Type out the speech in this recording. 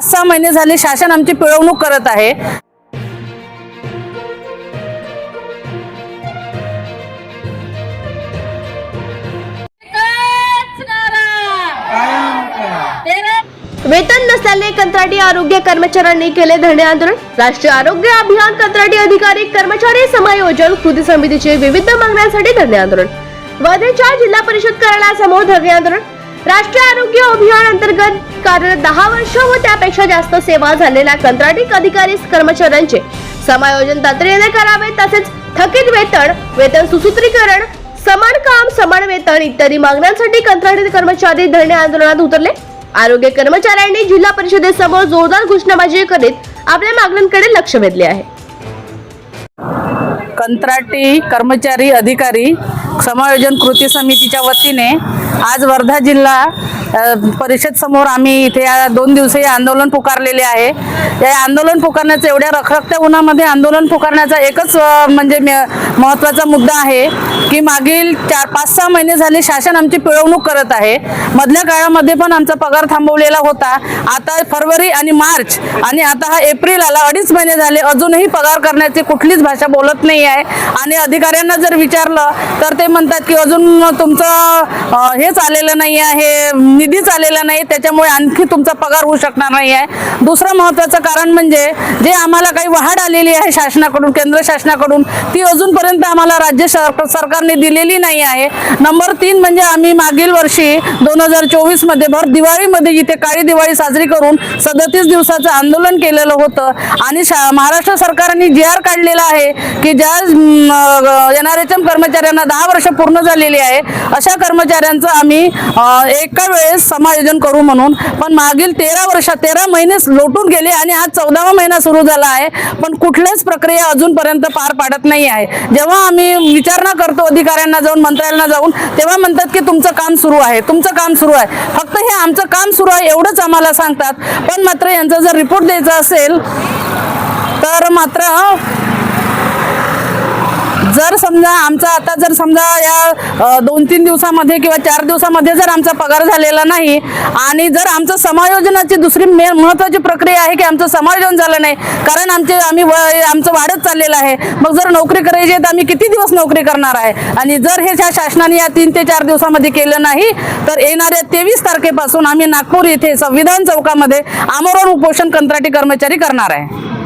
पाच सहा महिने झाले शासन आमची पिळवणूक करत आहे. वेतन नसल्याने कंत्राटी आरोग्य कर्मचाऱ्यांनी केले धरणे आंदोलन. राष्ट्रीय आरोग्य अभियान कंत्राटी अधिकारी कर्मचारी समायोजन कृती समितीचे विविध मागण्यांसाठी धरणे आंदोलन. वर्धेच्या जिल्हा परिषद कार्यालयासमोर धरणे आंदोलन. राष्ट्रीय आरोग्य अभियान अंतर्गत कारण दहा वर्ष व त्यापेक्षा जास्त सेवा झालेल्या कंत्राटी अधिकारी कर्मचाऱ्यांचे समायोजन तातडीने करावे तसेच थकीत वेतन वेतन सुसूत्रीकरण समान काम समान वेतन इत्यादी मागण्यांसाठी कंत्राटी कर्मचारी धरणे आंदोलनात उतरले. आरोग्य कर्मचाऱ्यांनी जिल्हा परिषदेसमोर जोरदार घोषणाबाजी करीत आपल्या मागण्यांकडे लक्ष वेधले आहे. कंत्राटी कर्मचारी अधिकारी समायोजन कृती समितीच्या वतीने आज वर्धा जिल्हा परिषद समोर आम्ही इथे या दोन दिवसीय आंदोलन पुकारलेले आहे. या आंदोलन पुकारण्याचं एवढ्या रखरखत्या उन्हामध्ये आंदोलन पुकारण्याचा एकच म्हणजे मे- महत्त्वाचा मुद्दा आहे की मागील चार पाच सहा महिने झाले शासन आमची पिळवणूक करत आहे. मधल्या काळामध्ये पण आमचा पगार थांबवलेला होता. आता फरवरी आणि मार्च आणि आता हा एप्रिल आला अडीच महिने झाले. अजूनही पगार करण्याची कुठलीच भाषा बोलत नाही आहे. आणि अधिकाऱ्यांना जर विचारलं तर ते म्हणतात की अजून तुमचं हेच आलेलं नाही आहे निधीच आलेला नाही त्याच्यामुळे आणखी तुमचा पगार होऊ शकणार नाही आहे दुसरं महत्त्वाचं कारण म्हणजे जे आम्हाला काही वाढ आलेली आहे शासनाकडून केंद्र शासनाकडून ती अजूनपर्यंत आम्हाला राज्य सरकारने दिलेली नाही आहे. नंबर तीन म्हणजे आम्ही मागील वर्षी दोन हजार चोवीसमध्ये भर दिवाळीमध्ये इथे काळी दिवाळी साजरी करून सदतीस दिवसाचं आंदोलन केलेलं होतं. आणि शा महाराष्ट्र सरकारने जी आर काढलेला आहे की ज्या एन आर एच एम कर्मचाऱ्यांना दहा वर्ष पूर्ण झालेली आहे. अशा कर्मचाऱ्यांचं आम्ही एका वेळेस समायोजन करू म्हणून. पण मागील तेरा वर्ष तेरा महिने लोटून गेले आणि आज चौदावा महिना सुरू झाला आहे. पण कुठल्याच प्रक्रिया अजूनपर्यंत पार पाडत नाही आहे. जेव्हा आम्ही विचारणा करतो अधिकाऱ्यांना जाऊन मंत्र्यांना जाऊन तेव्हा म्हणतात की तुमचं काम सुरू आहे. तुमचं काम सुरू आहे. फक्त हे आमचं काम सुरू आहे एवढंच आम्हाला सांगतात. पण मात्र यांचा जर रिपोर्ट द्यायचा असेल तर मात्र जर समजा आमचा आता जर समजा या दोन तीन दिवसामध्ये किंवा चार दिवसामध्ये जर आमचा पगार झालेला नाही आणि जर आमचं समायोजनाची दुसरी मे महत्त्वाची प्रक्रिया आहे की आमचं समायोजन झालं नाही कारण आमचे आम्ही आमचं वाढत चाललेलं आहे मग जर नोकरी करायची आहे तर आम्ही किती दिवस नोकरी करणार आहे? आणि जर हे ज्या शासनाने या तीन ते चार दिवसामध्ये केलं नाही तर येणाऱ्या तेवीस तारखेपासून आम्ही नागपूर येथे संविधान चौकामध्ये आमरण उपोषण कंत्राटी कर्मचारी करणार आहे.